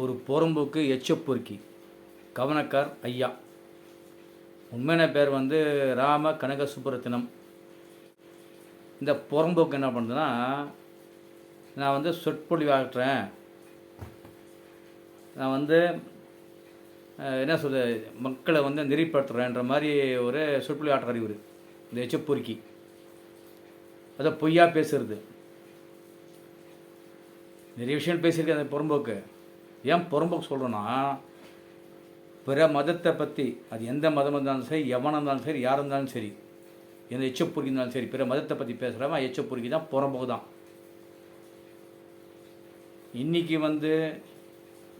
ஒரு புறம்போக்கு எச்சப்பொறுக்கி கவனக்கார் ஐயா. உண்மையான பேர் வந்து ராம கனக சுப்புரத்தினம் இந்த புறம்போக்கு என்ன பண்ணுதுன்னா நான் வந்து சொற்பொழிவு ஆற்றுறேன் நான் வந்து என்ன சொல்ல மக்களை வந்து நெறிப்படுத்துகிறேன்ற மாதிரி ஒரு சொற்பொழிவு ஆற்றுறார் இவர். இந்த எச்சப்பொறுக்கி அதை பொய்யா பேசுறது. நிறைய விஷயம் பேசியிருக்கேன் அந்த புறம்போக்கு. ஏன் புறம்போக்கு சொல்கிறேன்னா பிற மதத்தை பற்றி அது எந்த மதம் இருந்தாலும் சரி எவனாக இருந்தாலும் சரி யாராக இருந்தாலும் சரி எந்த எச்சப்பொறுக்கி இருந்தாலும் சரி பிற மதத்தை பற்றி பேசுகிறவன் எச்சப்பொறுக்கி தான் புறம்போக்கு தான். இன்றைக்கி வந்து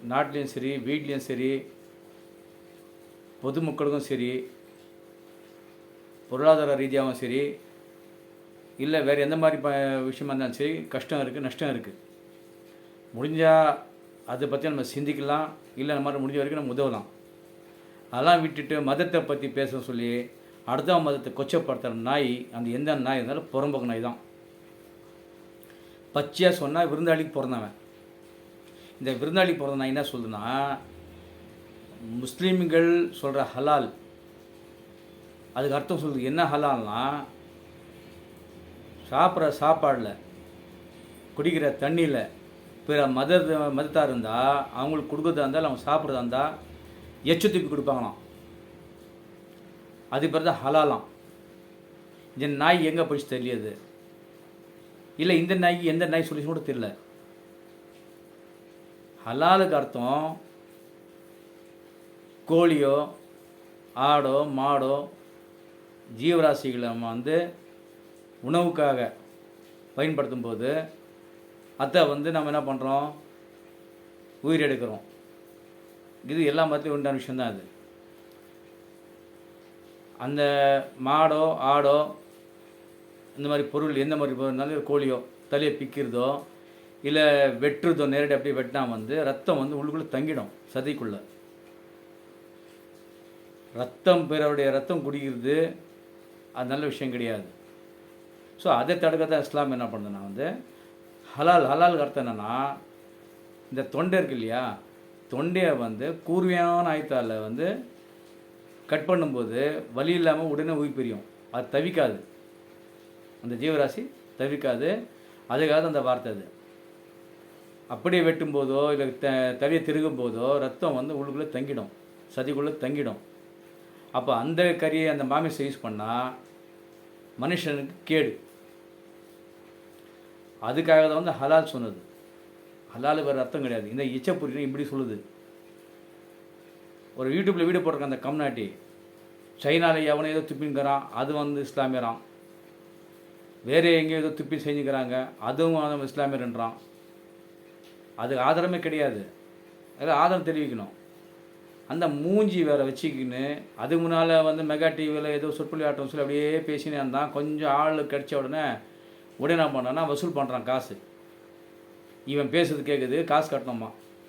நாட்டிலையும் சரி வீட்லேயும் சரி பொதுமக்களுக்கும் சரி பொருளாதார ரீதியாகவும் சரி இல்லை வேறு எந்த மாதிரி ப விஷயமா இருந்தாலும் சரி கஷ்டம் இருக்குது நஷ்டம் இருக்குது முடிஞ்சால் அதை பற்றி நம்ம சிந்திக்கலாம். இல்லை நம்ம முடிஞ்ச வரைக்கும் நம்ம உதவலாம். அதெல்லாம் விட்டுட்டு மதத்தை பற்றி பேச சொல்லி அடுத்த மதத்தை கொச்சப்படுத்துகிற நாய் அந்த எந்த நாய் இருந்தாலும் புறம்போக்கு நாய் தான். பச்சையாக சொன்னால் விருந்தாளிக்கு பிறந்தவன். இந்த விருந்தாளிக்கு பிறந்த நாய் என்ன சொல்லுதுன்னா முஸ்லீம்கள் சொல்கிற ஹலால் அதுக்கு அர்த்தம் சொல்லுது என்ன ஹலால்னா சாப்பிட்ற சாப்பாடில் குடிக்கிற தண்ணியில் பிற மத மதத்தாக இருந்தால் அவங்களுக்கு கொடுக்குறதா இருந்தால் அவங்க சாப்பிட்றதா இருந்தால் எச்சு தூக்கி கொடுப்பாங்களாம். அது பிறகு தான் ஹலாலாம். இந்த நாய் எங்கே போயிடுச்சு தெரியாது இல்லை இந்த நாய்க்கு எந்த நாய் சொல்லி கூட தெரியல. ஹலாலுக்கு அர்த்தம் கோழியோ ஆடோ மாடோ ஜீவராசிகளை நம்ம வந்து உணவுக்காக பயன்படுத்தும் போது அதை வந்து நம்ம என்ன பண்ணுறோம் உயிர் எடுக்கிறோம். இது எல்லா மதத்திலும் உண்டான விஷயந்தான் அது. அந்த மாடோ ஆடோ இந்த மாதிரி பொருள் எந்த மாதிரி பொருள் இருந்தாலும் கோழியோ தலையை பிக்கிறதோ இல்லை வெட்டுறதோ நேரடி அப்படியே வெட்டினா வந்து ரத்தம் வந்து உள்ளுக்குள்ளே தங்கிடும் சதைக்குள்ளே. ரத்தம் பிறருடைய ரத்தம் குடிக்கிறது அது நல்ல விஷயம் கிடையாது. ஸோ அதை தடுக்க தான் இஸ்லாம் என்ன பண்ணுதுன்னா வந்து ஹலால் ஹலாலுக்கு அர்த்தம் என்னென்னா இந்த தொண்டை இருக்கு இல்லையா? தொண்டையை வந்து கூர்மையான ஆயத்தால் வந்து கட் பண்ணும்போது வலி இல்லாமல் உடனே உயிர் பிரியும். அது தவிக்காது. அந்த ஜீவராசி தவிக்காது. அதுக்காக அந்த வார்த்தை அது. அப்படியே வெட்டும்போதோ இல்லை த தவியை திருகும் போதோ ரத்தம் வந்து உள்ளுக்குள்ளே தங்கிடும். சதிக்குள்ளே தங்கிடும். அப்போ அந்த கறியை அந்த மாமிசை யூஸ் பண்ணால் மனுஷனுக்கு கேடு. அதுக்காக தான் வந்து ஹலால் சொன்னது. ஹலால் வேறு அர்த்தம் கிடையாது. இந்த இச்சப்புரி இப்படி சொல்லுது. ஒரு யூடியூப்பில் வீடியோ போட்டிருக்க அந்த கம்நாட்டி சைனாவில் எவனோ ஏதோ துப்பிங்கிறான் அது வந்து இஸ்லாமியரான் வேறு எங்கேயோ ஏதோ துப்பி செஞ்சுக்கிறாங்க அதுவும் அவன் இஸ்லாமியர்ன்றான். அதுக்கு ஆதாரமே கிடையாது. அதில் ஆதாரம் தெரிவிக்கணும். அந்த மூஞ்சி வேறு வச்சுக்கின்னு அதுக்கு முன்னால் வந்து மெகா டிவியில் ஏதோ சொற்பொழி ஆட்டம் சொல்லி அப்படியே பேசினே இருந்தான். கொஞ்சம் ஆள் கிடச்ச உடனே உடனே என்ன பண்ணான்னா வசூல் பண்ணுறான் காசு. இவன் பேசுறது கேட்குது காசு கட்டணுமா?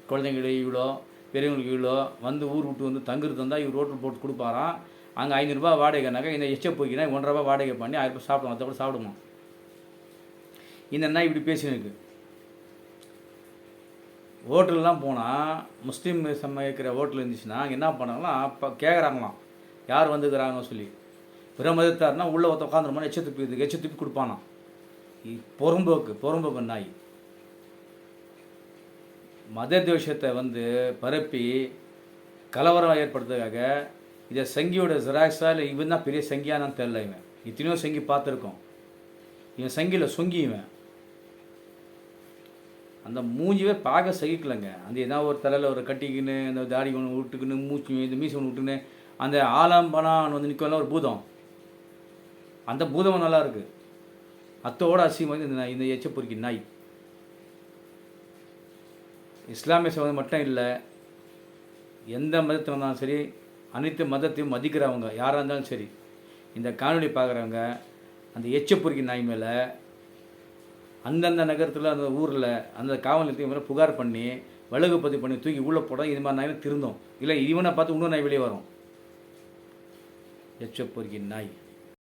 குழந்தைங்களுக்கு இவ்வளோ பெரியவங்களுக்கு இவ்வளோ வந்து ஊர் விட்டு வந்து தங்குறது வந்தால் இவர் ரோட்டில் போட்டு கொடுப்பாராம். அங்கே ஐநூறுரூபா வாடகைனாக்கா இந்த எச்ச போய்க்கினா ஒன்றரை ரூபா வாடகை பண்ணி ஆயிரம் ரூபாய் சாப்பிடுவோம் அதை கூட சாப்பிடுமா இந்த இப்படி பேசினுக்கு ஹோட்டல்லாம் போனால் முஸ்லீம் சமைக்கிற ஹோட்டல் இருந்துச்சுன்னா அங்கே என்ன பண்ணாங்களாம் அப்போ கேட்குறாங்களாம் யார் வந்துக்கிறாங்கன்னு சொல்லி. பிற மதத்தார்னா உள்ளே ஒருத்த உட்காந்துருமான்னு எச்ச துப்பி இதுக்கு எச்ச துப்பி பொறம்போக்கு புறம்போக்கு நாய் மத துவேஷத்தை வந்து பரப்பி கலவரம் ஏற்படுத்துறதுக்காக இதை சங்கியோட ஜெராக்ஸா இல்லை இவன் தான் பெரிய சங்கியானான்னு தெரில இவன் இத்தனையோ சங்கி பார்த்துருக்கோம் இவன் சங்கியில் சொங்கி இவன் அந்த மூஞ்சிவே பார்க்க சகிக்கலைங்க அந்த ஏதாவது ஒரு தலையில் ஒரு கட்டிக்கின்னு அந்த தாடி ஒன்று விட்டுக்கின்னு மூச்சு இந்த மீசை ஒன்று விட்டுன்னு அந்த ஆலம்பனான்னு வந்து நிற்கலாம் ஒரு பூதம் அந்த பூதம் நல்லா இருக்குது அத்தோட அசிங்கம் வந்து இந்த நாய், இந்த எச்ச பொறுக்கி நாய். இஸ்லாமிய சமூகம் மட்டும் இல்லை எந்த மதத்தை இருந்தாலும் சரி அனைத்து மதத்தையும் மதிக்கிறவங்க யாராக இருந்தாலும் சரி இந்த காணொலி பார்க்குறவங்க அந்த எச்ச நாய் மேலே அந்தந்த நகரத்தில் அந்த ஊரில் அந்த காவல் நிலையத்துக்கு மேலே புகார் பண்ணி வழக்கு பதிவு பண்ணி தூக்கி உள்ளே போட இது மாதிரி நாய் திருந்தோம். இல்லை இவனை பார்த்து இன்னொரு நாய் வெளியே வரும். எச்ச நாய்.